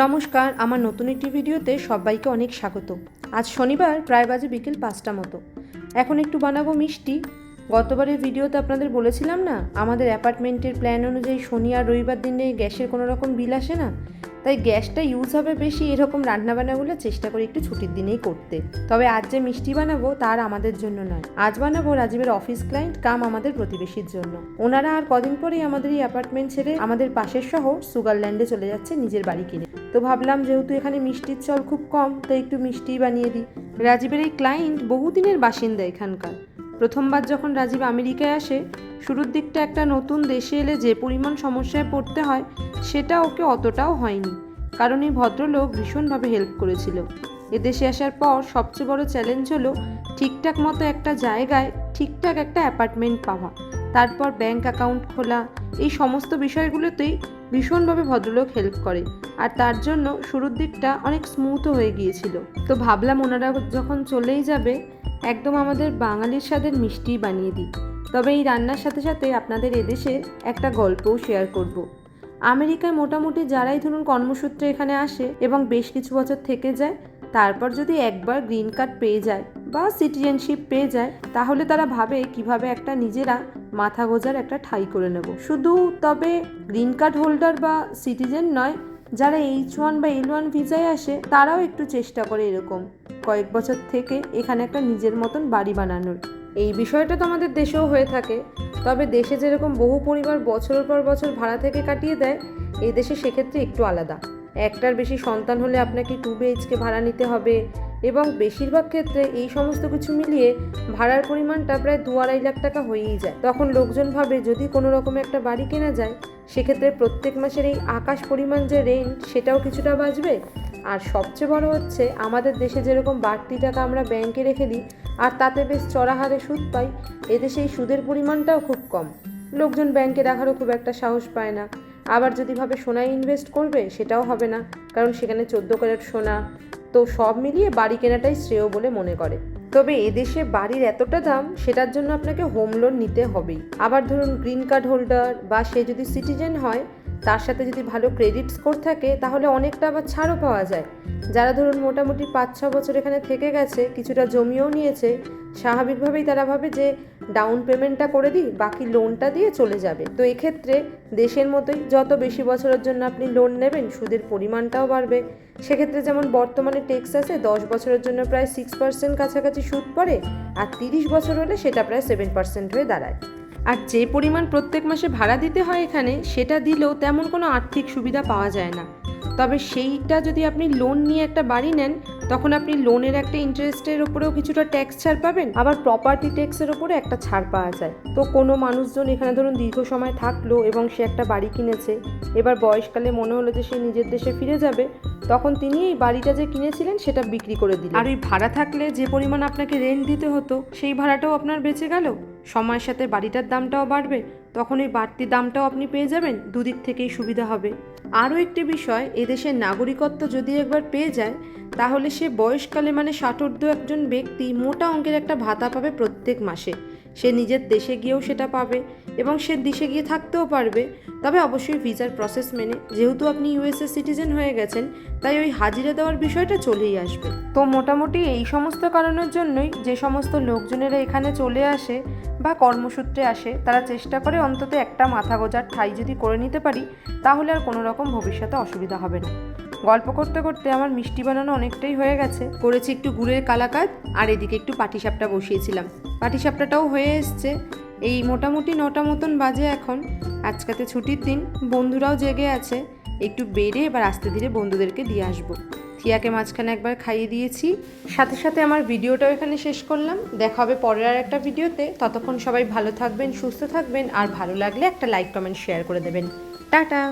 নমস্কার, আমার নতুন একটি ভিডিওতে সবাইকে অনেক স্বাগত। আজ শনিবার, প্রায় বাজে বিকেল পাঁচটা মতো। এখন একটু বানাবো মিষ্টি। গতবারের ভিডিওতে আপনাদের বলেছিলাম না, আমাদের অ্যাপার্টমেন্টের প্ল্যান অনুযায়ী শনি আর রবিবার দিনে গ্যাসের কোনো রকম বিল আসে না? তাই গ্যাসটা ইউজ হবে বেশি এরকম রান্নাবান্নাগুলো চেষ্টা করি একটু ছুটির দিনেই করতে। তবে আজ যে মিষ্টি বানাবো তার আমাদের জন্য নয়। আজ বানাবো রাজীবের অফিস ক্লায়েন্ট কাম আমাদের প্রতিবেশীর জন্য। ওনারা আর কদিন পরেই আমাদের এই অ্যাপার্টমেন্ট ছেড়ে আমাদের পাশের শহর সুগারল্যান্ডে চলে যাচ্ছে নিজের বাড়ি কিনে। তো ভাবলাম যেহেতু এখানে মিষ্টির চল খুব কম, তাই একটু মিষ্টিই বানিয়ে দিই। রাজীবের এই ক্লায়েন্ট বহুদিনের বাসিন্দা এখানকার। প্রথমবার যখন রাজীব আমেরিকায় আসে, শুরুর দিকটা একটা নতুন দেশে এলে যে পরিমাণ সমস্যায় পড়তে হয়, সেটা ওকে অতটাও হয়নি। কারণ এই ভদ্রলোক ভীষণভাবে হেল্প করেছিল। এদেশে আসার পর সবচেয়ে বড় চ্যালেঞ্জ হলো ঠিকঠাক মতো একটা জায়গায় ঠিকঠাক একটা অ্যাপার্টমেন্ট পাওয়া। তারপর ব্যাংক অ্যাকাউন্ট খোলা, এই সমস্ত বিষয়গুলোতেই ভীষণভাবে ভদ্রলোক হেল্প করে। আর তার জন্য শুরুর দিকটা অনেক স্মুথও হয়ে গিয়েছিল। তো ভাবলাম ওনারা যখন চলেই যাবে একদম আমাদের বাঙালির স্বাদের মিষ্টি বানিয়ে দিই তবে এই রান্নার সাথে সাথে আপনাদের এদেশের একটা গল্পও শেয়ার করব। আমেরিকায় মোটামুটি যারাই ধরুন কর্মসূত্রে এখানে আসে এবং বেশ কিছু বছর থেকে যায়, তারপর যদি একবার গ্রিন কার্ড পেয়ে যায় বা সিটিজেনশিপ পেয়ে যায়, তাহলে তারা ভাবে কীভাবে একটা নিজেরা মাথা গোজার একটা ঠাই করে নেব শুধু তবে গ্রিন কার্ড হোল্ডার বা সিটিজেন নয় যারা এইচ ওয়ান বা এল ওয়ান ভিসায় আসে, তারাও একটু চেষ্টা করে এরকম। কয়েক বছর থেকে এখানে একটা নিজের মতন বাড়ি বানানোর। এই বিষয়টা তো আমাদের দেশেও হয়ে থাকে। তবে দেশে যেরকম বহু পরিবার বছরের পর বছর ভাড়া থেকে কাটিয়ে দেয়, এই দেশে সেক্ষেত্রে একটু আলাদা। একটার বেশি সন্তান হলে আপনাকে টু বিএইচকে ভাড়া নিতে হবে এবং বেশিরভাগ ক্ষেত্রে এই সমস্ত কিছু মিলিয়ে ভাড়ার পরিমাণটা প্রায় দু আড়াই লাখ টাকা হয়েই যায়। তখন লোকজন ভাবে যদি কোনো রকমে একটা বাড়ি কেনা যায়, সেক্ষেত্রে প্রত্যেক মাসের এই আকাশ পরিমাণ যে রেন্ট সেটাও কিছুটা বাঁচবে। আর সবচেয়ে বড় হচ্ছে, আমাদের দেশে যেরকম বাড়তি টাকা আমরা ব্যাংকে রেখে দিই, আর তাতে বেশ চড়া হারে সুদ পাই, এদেশে এই সুদের পরিমাণটাও খুব কম। লোকজন ব্যাংকে রাখারও খুব একটা সাহস পায় না। আবার যদি ভাবে সোনায় ইনভেস্ট করবে, সেটাও হবে না। কারণ সেখানে চোদ্দ ক্যারেট সোনা তো সব মিলিয়ে বাড়ি কেনাটাই শ্রেয় বলে মনে করে। তবে এদেশে বাড়ির এতটা দাম, সেটার জন্য আপনাকে হোম লোন নিতে হবেই। আবার ধরুন গ্রিন কার্ড হোল্ডার বা সে যদি সিটিজেন হয় তার সাথে যদি ভালো ক্রেডিট স্কোর থাকে, তাহলে অনেকটা আবার ছাড়ও পাওয়া যায়। যারা ধরুন মোটামুটি পাঁচ ছ বছর এখানে থেকে গেছে, কিছুটা জমিও নিয়েছে, স্বাভাবিকভাবেই তারা ভাবে যে ডাউন পেমেন্টটা করে দিই, বাকি লোনটা দিয়ে চলে যাবে। তো এক্ষেত্রে দেশের মতোই যত বেশি বছরের জন্য আপনি লোন নেবেন, সুদের পরিমাণটাও বাড়বে। সেক্ষেত্রে যেমন বর্তমানে টেক্স আছে, দশ বছরের জন্য প্রায় সিক্স পার্সেন্ট কাছাকাছি সুদ পড়ে, আর তিরিশ বছর হলে সেটা প্রায় সেভেন পার্সেন্ট হয়ে দাঁড়ায়। আর যে পরিমাণ প্রত্যেক মাসে ভাড়া দিতে হয় এখানে, সেটা দিলেও তেমন কোনো আর্থিক সুবিধা পাওয়া যায় না। তবে সেইটা যদি আপনি লোন নিয়ে একটা বাড়ি নেন, তখন আপনি লোনের একটা ইন্টারেস্টের ওপরেও কিছুটা ট্যাক্স ছাড় পাবেন, আবার প্রপার্টি ট্যাক্সের ওপরে একটা ছাড় পাওয়া যায়। তো কোনো মানুষজন এখানে ধরুন দীর্ঘ সময় থাকল এবং সে একটা বাড়ি কিনেছে, এবার বয়সকালে মনে হলো যে সে নিজের দেশে ফিরে যাবে, তখন তিনি এই বাড়িটা যে কিনেছিলেন, সেটা বিক্রি করে দিলেন। আর ওই ভাড়া থাকলে যে পরিমাণ আপনাকে রেন্ট দিতে হতো, সেই ভাড়াটাও আপনার বেঁচে গেল? সময়ের সাথে বাড়িটার দামটাও বাড়বে তখন এই বাড়তি দামটাও আপনি পেয়ে যাবেন, দুদিক থেকেই সুবিধা হবে। আরও একটি বিষয়, এদেশের নাগরিকত্ব যদি একবার পেয়ে যায়, তাহলে সে বয়সকালে মানে ষাটোর্ধ একজন ব্যক্তি মোটা অঙ্কের একটা ভাতা পাবে প্রত্যেক মাসে। সে নিজের দেশে গিয়েও সেটা পাবে। এবং সে দেশে গিয়ে থাকতেও পারবে। তবে অবশ্যই ভিসার প্রসেস মেনে যেহেতু আপনি ইউএসএ সিটিজেন হয়ে গেছেন তাই ওই হাজিরা দেওয়ার বিষয়টা চলেই আসবে। তো মোটামুটি এই সমস্ত কারণের জন্যই যে সমস্ত লোকজনেরা এখানে চলে আসে বা কর্মসূত্রে আসে তারা চেষ্টা করে অন্তত একটা মাথা গোজার ঠাই যদি করে নিতে পারি তাহলে আর কোনো রকম ভবিষ্যতে অসুবিধা হবে না। গল্প করতে করতে আমার মিষ্টি বানানো অনেকটাই হয়ে গেছে। করেছি একটু গুড়ের কালাকাত আর এদিকে একটু পাটিসাপটা বসিয়েছিলাম। পাটিসাপটাটাও হয়ে এসছে। এই মোটামুটি নটা মতন বাজে এখন। আজকাতে ছুটির দিন, বন্ধুরাও জেগে আছে। একটু বেড়ে এবার আস্তে ধীরে বন্ধুদেরকে দিয়ে আসব। থিয়াকে মাঝখানে একবার খাইয়ে দিয়েছি। সাথে সাথে আমার ভিডিওটাও এখানে শেষ করলাম। দেখা হবে পরের আর একটা ভিডিওতে। ততক্ষণ সবাই ভালো থাকবেন, সুস্থ থাকবেন। আর ভালো লাগলে একটা লাইক কমেন্ট শেয়ার করে দেবেন। টাটা!